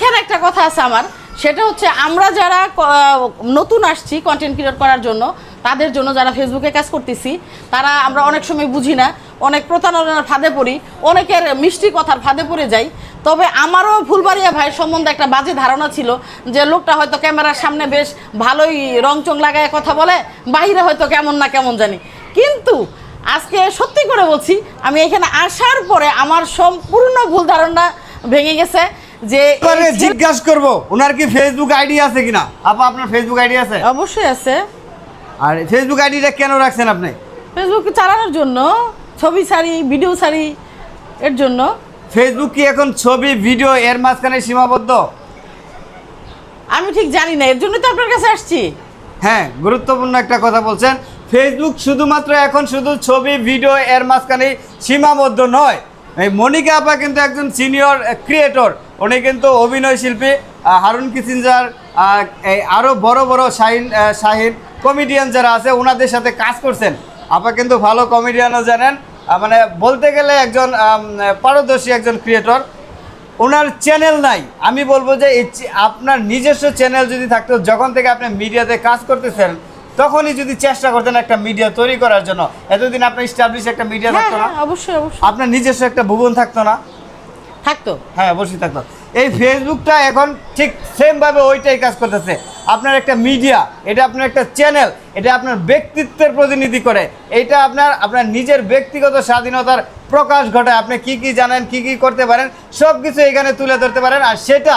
এখানে একটা কথা আছে আমার, সেটা হচ্ছে আমরা যারা নতুন আসছি কন্টেন্ট ক্রিয়েট করার জন্য, তাদের জন্য যারা ফেসবুকে কাজ করতেছি, তারা আমরা অনেক সময় বুঝি না, অনেক প্রতারণার ফাঁদে পড়ি, অনেকের মিষ্টি কথার ফাঁদে পড়ে যাই। তবে আমারও ফুলবাড়িয়া ভাই সম্বন্ধে একটা বাজে ধারণা ছিল যে লোকটা হয়তো ক্যামেরার সামনে বেশ ভালোই রংচং লাগায় কথা বলে, বাইরে হয়তো কেমন না কেমন জানি। কিন্তু আজকে সত্যি করে বলছি, আমি এখানে আসার পরে আমার সম্পূর্ণ ভুল ধারণা ভেঙে গেছে। যে জিজ্ঞাসা করব ওনার কি ফেসবুক আইডি আছে কিনা? আপা আপনার ফেসবুক আইডি আছে? অবশ্যই আছে। আর ফেসবুক আইডিটা কেন রাখছেন আপনি? ফেসবুক চালানোর জন্য ছবি ছাড়ি ভিডিও ছাড়ি এর জন্য। ফেসবুক কি এখন ছবি ভিডিও এর মাঝখানে সীমাবদ্ধ? আমি ঠিক জানি না এর জন্য তো আপনার কাছে আসছি। হ্যাঁ গুরুত্বপূর্ণ একটা কথা বলছেন। ফেসবুক শুধুমাত্র এখন শুধু ছবি ভিডিও এর মাঝখানে সীমাবদ্ধ নয়। এই মনিকা আপা কিন্তু একজন সিনিয়র ক্রিয়েটর উনি কিন্তু অভিনয় শিল্পী হারুন এই আরও বড় বড় শাহিন শাহিন কমেডিয়ান যারা আছে ওনাদের সাথে কাজ করছেন। আপা কিন্তু ভালো কমেডিয়ানও জানেন। মানে বলতে গেলে একজন পারদর্শী একজন ক্রিয়েটর ওনার চ্যানেল নাই। আমি বলব যে আপনার নিজস্ব চ্যানেল যদি থাকতো যখন থেকে আপনি মিডিয়াতে কাজ করতেছেন তখনই যদি চেষ্টা করতেন একটা মিডিয়া তৈরি করার জন্য। এতদিন আপনার স্টাবলিশ একটা মিডিয়া হ্যাঁ থাকতো না। হ্যাঁ অবশ্যই অবশ্যই। আপনার নিজস্ব একটা ভুবন থাকতো না? থাকতো। হ্যাঁ অবশ্যই থাকতো। এই ফেসবুকটা এখন ঠিক সেমভাবে ওইটাই কাজ করতেছে। আপনার একটা মিডিয়া, এটা আপনার একটা চ্যানেল, এটা আপনার ব্যক্তিত্বের প্রতিনিধি করে। এটা আপনার আপনার নিজের ব্যক্তিগত স্বাধীনতার প্রকাশ ঘটায়। আপনি কি কি জানেন, কি কি করতে পারেন সব কিছু এখানে তুলে ধরতে পারেন। আর সেটা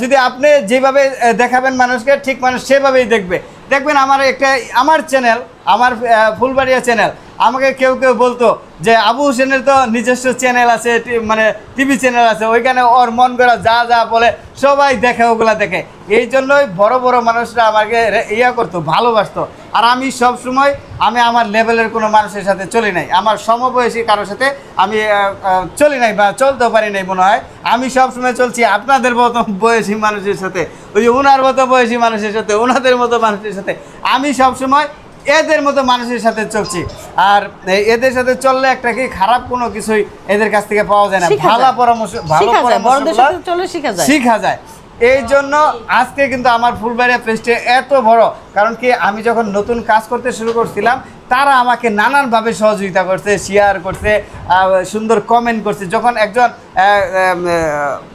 যদি আপনি যেভাবে দেখাবেন মানুষকে, ঠিক মানুষ সেভাবেই দেখবে। দেখবেন আমার একটা, আমার চ্যানেল, আমার ফুলবাড়িয়া চ্যানেল আমাকে কেউ কেউ বলতো যে, আবু হোসেনের তো নিজস্ব চ্যানেল আছে মানে টিভি চ্যানেল আছে, ওইখানে ওর মন করা যা যা বলে সবাই দেখে, ওগুলা দেখে। এই জন্যই বড় বড় মানুষরা আমাকে ইয়া করতো, ভালোবাসতো। আর আমি সব সময় আমি আমার লেভেলের কোনো মানুষের সাথে চলি নাই। আমার সমবয়সী কারোর সাথে আমি চলি নাই বা চলতেও পারি নাই মনে হয়। আমি সব সময় চলছি আপনাদের মতো বয়সী মানুষের সাথে, ওই যে ওনার মতো বয়সী মানুষের সাথে ওনাদের মতো মানুষের সাথে। আমি সব সময় এদের মতো মানুষের সাথে চলছি। আর এদের সাথে চললে একটা কি খারাপ কোনো কিছুই এদের কাছ থেকে পাওয়া যায় না। ভালো পরামর্শ ভালো শিখা যায় পরামর্শ চলে শিখা যায়। শিখা যায়। এই জন্য আজকে কিন্তু আমার ফুলবাড়িয়া পেস্টে এত বড়। কারণ কি আমি যখন নতুন কাজ করতে শুরু করছিলাম তারা আমাকে নানানভাবে সহযোগিতা করছে শেয়ার করছে সুন্দর কমেন্ট করছে। যখন একজন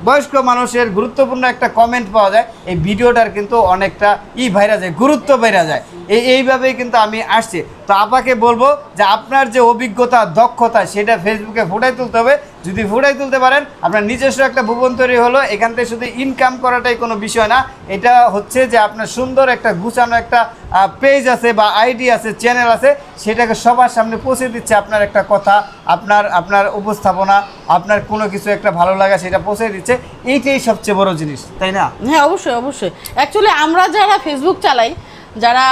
বয়স্ক মানুষের গুরুত্বপূর্ণ একটা কমেন্ট পাওয়া যায়, এই ভিডিওটার কিন্তু অনেকটা ই ভাইরা যায়, গুরুত্ব বেড়া যায়। এই, এইভাবেই কিন্তু আমি আসছি। তো আপাকে বলব যে আপনার যে অভিজ্ঞতা, দক্ষতা, সেটা ফেসবুকে ফুটাই তুলতে হবে। যদি ফুটাই তুলতে পারেন, আপনার নিজস্ব একটা ভুবন তৈরি হলো, এখান থেকে শুধু ইনকাম করাটাই কোনো বিষয় না। এটা হচ্ছে যে আপনার সুন্দর একটা গুছানো একটা পেজ আছে বা আইডি আছে চ্যানেল আছে, সেটাকে সবার সামনে পৌঁছে দিচ্ছে আপনার একটা কথা, আপনার আপনার উপস্থাপনা, আপনার কোনো কিছু একটা ভালো লাগা সেটা পৌঁছে দিচ্ছে। এইটাই সবচেয়ে বড় জিনিস, তাই না? হ্যাঁ অবশ্যই অবশ্যই। অ্যাকচুয়ালি আমরা যারা ফেসবুক চালাই যারা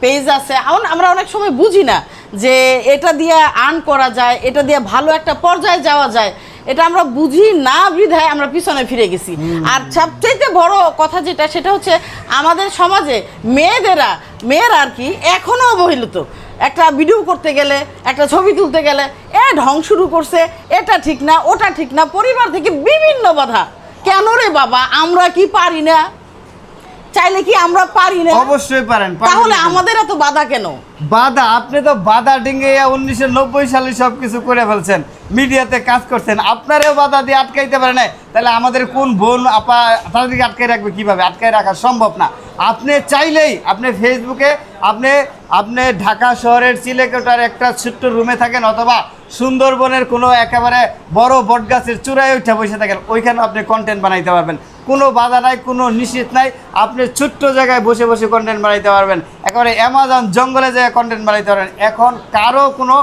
পেজ আছে আম- আমরা অনেক সময় বুঝি না যে এটা দিয়ে আর্ন করা যায় এটা দিয়ে ভালো একটা পর্যায়ে যাওয়া যায়। এটা আমরা বুঝি না বিধায় আমরা পিছনে ফিরে গেছি। আর সবচেয়ে বড় কথা যেটা সেটা হচ্ছে আমাদের সমাজে মেয়েদেরা মেয়েরা আর কি এখনও অবহেলিত। একটা ভিডিও করতে গেলে একটা ছবি তুলতে গেলে এ ঢং শুরু করছে এটা ঠিক না ওটা ঠিক না পরিবার থেকে বিভিন্ন বাধা। কেন রে বাবা আমরা কি পারি না? চাইলে কি আমরা পারি না? অবশ্যই পারেন তাহলে আমাদের এত বাধা কেন? বাধা আপনি তো বাধা ডিঙ্গে উনিশশো নব্বই সালে সব কিছু করে ফেলছেন মিডিয়াতে কাজ করছেন আপনারও বাধা দিয়ে আটকাইতে পারে না তাহলে আমাদের কোন বোন আপা তাদেরকে আটকাই রাখবে কীভাবে? আটকাই রাখা সম্ভব না। আপনি চাইলেই আপনি ফেসবুকে আপনি আপনি ঢাকা শহরের চিলেকোটার একটা ছোট্ট রুমে থাকেন অথবা সুন্দরবনের কোনো একেবারে বড় বটগাছের চূড়ায় উঠে বসে থাকেন ওইখানে আপনি কন্টেন্ট বানাইতে পারবেন। কোনো বাধা নাই, কোনো নিষেধ নাই। আপনি ছোট্ট জায়গায় বসে বসে কন্টেন্ট বানাইতে পারবেন। একেবারে অ্যামাজন জঙ্গলে জায়গায় কন্টেন্ট বানাইতে পারবেন। এখন কারও কোনো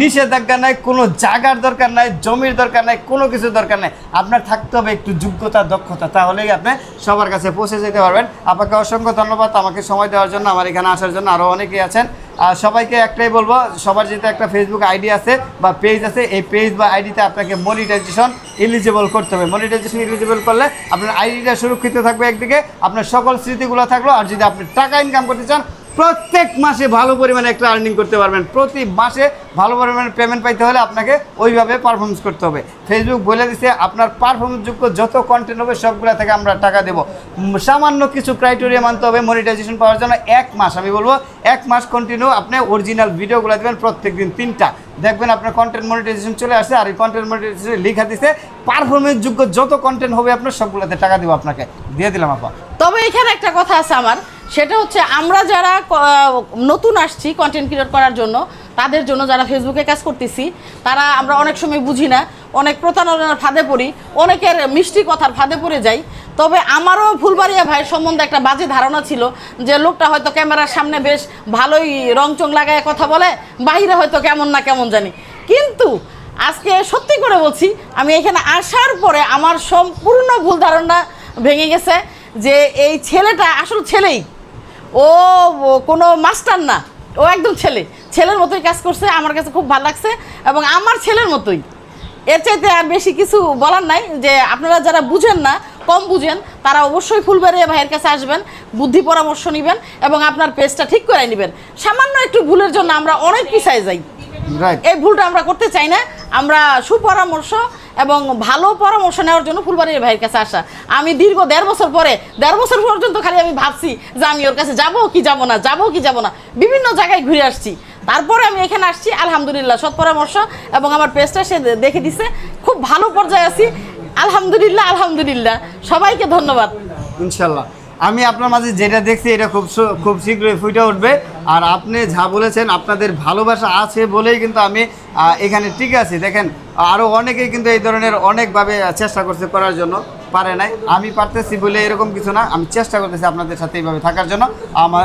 নিষেধাজ্ঞা নাই, কোনো জায়গার দরকার নাই, জমির দরকার নাই, কোনো কিছু দরকার নাই। আপনার থাকতে হবে একটু যোগ্যতা, দক্ষতা, তাহলেই আপনি সবার কাছে পৌঁছে যেতে পারবেন। আপনাকে অসংখ্য ধন্যবাদ। আমাকে সময় দেওয়ার জন্য, আমার এখানে আসার জন্য আরও অনেকেই আছেন। আর সবাইকে একটাই বলব, সবার যেহেতু একটা ফেসবুক আইডি আছে বা পেজ আছে, এই পেজ বা আইডিতে আপনাকে মনিটাইজেশন এলিজিবল করতে হবে। মনিটাইজেশন এলিজিবল করলে আপনার আইডিটা সুরক্ষিত থাকবে একদিকে, আপনার সকল স্মৃতিগুলো থাকল, আর যদি আপনি টাকা ইনকাম করতে চান প্রত্যেক মাসে ভালো পরিমাণে একটা আর্নিং করতে পারবেন। প্রতি মাসে ভালো পরিমাণে পেমেন্ট পাইতে হলে আপনাকে ওইভাবে পারফরমেন্স করতে হবে। ফেসবুক বলে দিচ্ছে আপনার পারফরমেন্সযোগ্য যত কন্টেন্ট হবে সবগুলো থেকে আমরা টাকা দেবো। সামান্য কিছু ক্রাইটেরিয়া মানতে হবে মনিটাইজেশন পাওয়ার জন্য। এক মাস, আমি বলব, এক মাস কন্টিনিউ আপনি অরিজিনাল ভিডিওগুলো দেবেন প্রত্যেক দিন তিনটা। দেখবেন আপনার কন্টেন্ট মনিটাইজেশন চলে আসে আর এই কন্টেন্ট মনিটাইজেশন লিখা দিচ্ছে পারফরমেন্স যোগ্য যত কন্টেন্ট হবে আপনার সবগুলোতে টাকা দেবো আপনাকে। দিয়ে দিলাম, আপা। তবে এখানে একটা কথা আছে আমার। সেটা হচ্ছে আমরা যারা নতুন আসছি কন্টেন্ট ক্রিয়েট করার জন্য, তাদের জন্য যারা ফেসবুকে কাজ করতেছি, তারা আমরা অনেক সময় বুঝি না, অনেক প্রতারণার ফাঁদে পড়ি, অনেকের মিষ্টি কথার ফাঁদে পড়ে যাই। তবে আমারও ফুলবাড়িয়া ভাইয়ের সম্বন্ধে একটা বাজে ধারণা ছিল যে লোকটা হয়তো ক্যামেরার সামনে বেশ ভালোই রংচং লাগায় কথা বলে, বাহিরে হয়তো কেমন না কেমন জানি। কিন্তু আজকে সত্যি করে বলছি, আমি এখানে আসার পরে আমার সম্পূর্ণ ভুল ধারণা ভেঙে গেছে যে এই ছেলেটা আসল ছেলেই। ও কোনো মাস্টার না। ও একদম ছেলে। ছেলের মতোই কাজ করছে, আমার কাছে খুব ভালো লাগছে এবং আমার ছেলের মতোই। এর চাইতে আর বেশি কিছু বলার নাই যে আপনারা যারা বুঝেন না, কম বুঝেন, তারা অবশ্যই ফুলবাড়িয়া ভাইয়ের কাছে আসবেন, বুদ্ধি পরামর্শ নেবেন এবং আপনার পেজটা ঠিক করে নেবেন। সামান্য একটু ভুলের জন্য আমরা অনেক পিছায় যাই। এই ভুলটা আমরা করতে চাই না। আমরা সুপরামর্শ এবং ভালো পরামর্শ নেওয়ার জন্য ফুলবাড়ির ভাইয়ের কাছে আসা। আমি দীর্ঘ দেড় বছর পরে দেড় বছর পর্যন্ত খালি আমি ভাবছি যে আমি ওর কাছে যাব কি যাব না যাব কি যাব না। বিভিন্ন জায়গায় ঘুরে আসছি। তারপরে আমি এখানে আসছি আলহামদুলিল্লাহ সৎ পরামর্শ এবং আমার পেজটা সে দেখে দিছে। খুব ভালো পর্যায়ে আছি। আলহামদুলিল্লাহ আলহামদুলিল্লাহ। সবাইকে ধন্যবাদ। ইনশাল্লাহ। আমি আপনার মাঝে যেটা দেখছি এটা খুব খুব শীঘ্রই ফুটে উঠবে। আর আপনি যা বলেছেন, আপনাদের ভালোবাসা আছে বলেই কিন্তু আমি এখানে ঠিক আছি। দেখেন আরও অনেকেই কিন্তু এই ধরনের অনেকভাবে চেষ্টা করছে করার জন্য, পারে নাই। আমি পারতেছি বলে এরকম কিছু না, আমি চেষ্টা করতেছি আপনাদের সাথে এইভাবে থাকার জন্য। আমার